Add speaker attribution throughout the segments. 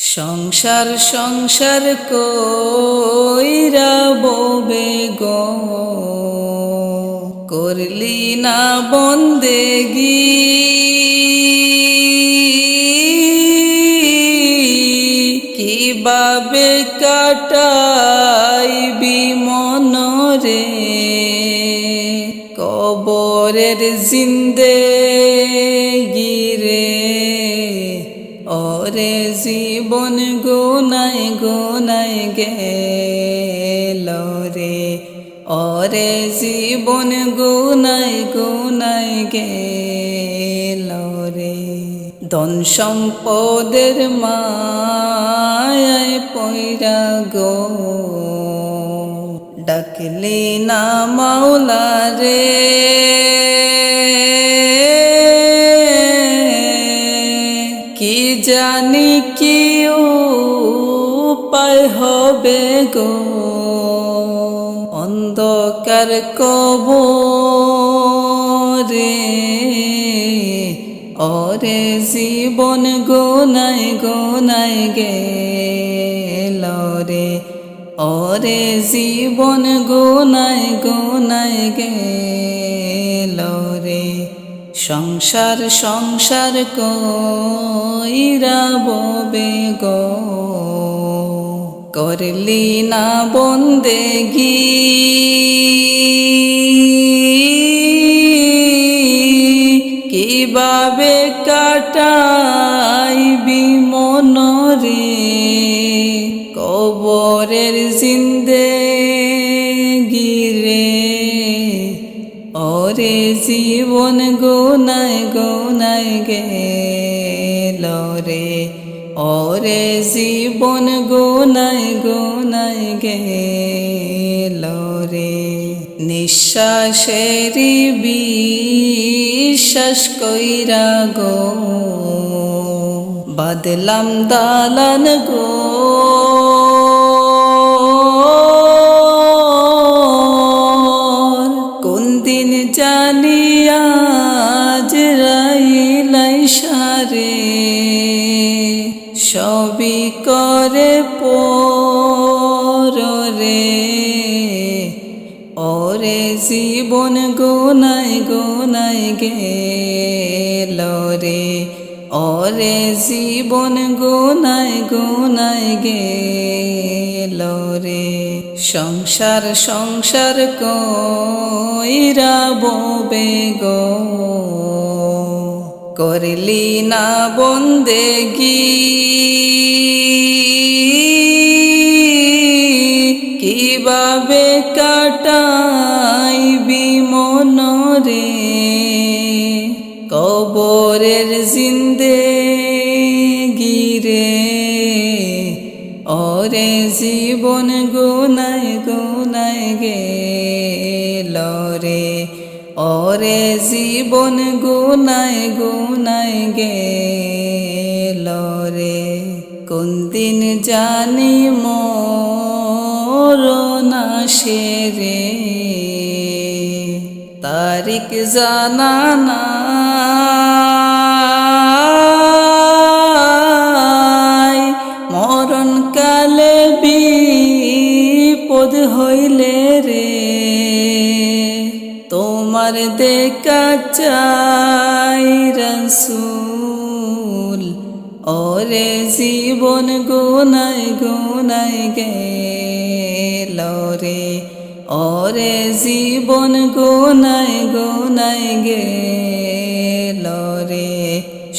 Speaker 1: সংসার সংসার কইরা ববে গো। করলি না বন্দেগি কীভাবে কাটাইবি মনরে? কবরের জিন্দে ওরে জীবন গোনাই গোনাই গেল রে ওরে জীবন গোনাই গোনাই গেল রে ধন সম্পদের মায় পৈরা গো। ডাকলি না মাওলা রে। জানি কি উপায় হবে গো। অন্ধকার কবরে ওরে জীবন গোনাই গোনাই গেল রে। ওরে জীবন গোনাই গোনাই গেল। রে সংসার সংসার কইরা ববে গো। করলি না বন্দেগি কীভাবে কাটাইবি ওরে জীবন গোনাই গোনাই গেল রে। ওরে জীবন গোনাই গোনাই গেল রে। নিঃশ্বাসেরি বিশ্বাস কইরা গো। বাদলাম দালান গো। করে পরে ওরে জীবন গোনাই গোনাই গেল রে। ওরে জীবন গোনাই গোনাই গেল রে। সংসার সংসার কইরা ববে গো। করলি না বন্দেগি কবরের জিন্দে গিরে, ওরে জীবন গোনাই গোনাই গেল রে, ওরে জীবন গোনাই গোনাই গেল রে। কোন দিন জানি মোর না রে, তারিখ জানা নাই মরণ কালে বিপদ হইলে রে? তোমার দেখা চাই রসুল, ওরে জীবন গোনাই গোনাই গেল রে। ওরে জীবন গোনাই গোনাই গেল রে।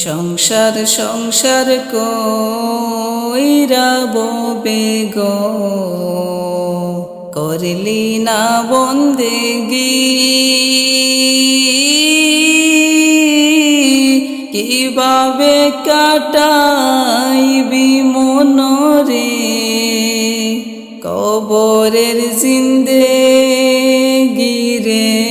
Speaker 1: সংসার সংসার কইরা ববে গো। করলি না বন্দেগি কীভাবে কাটাইবি মনরে? কবরের জিন্দে গিরে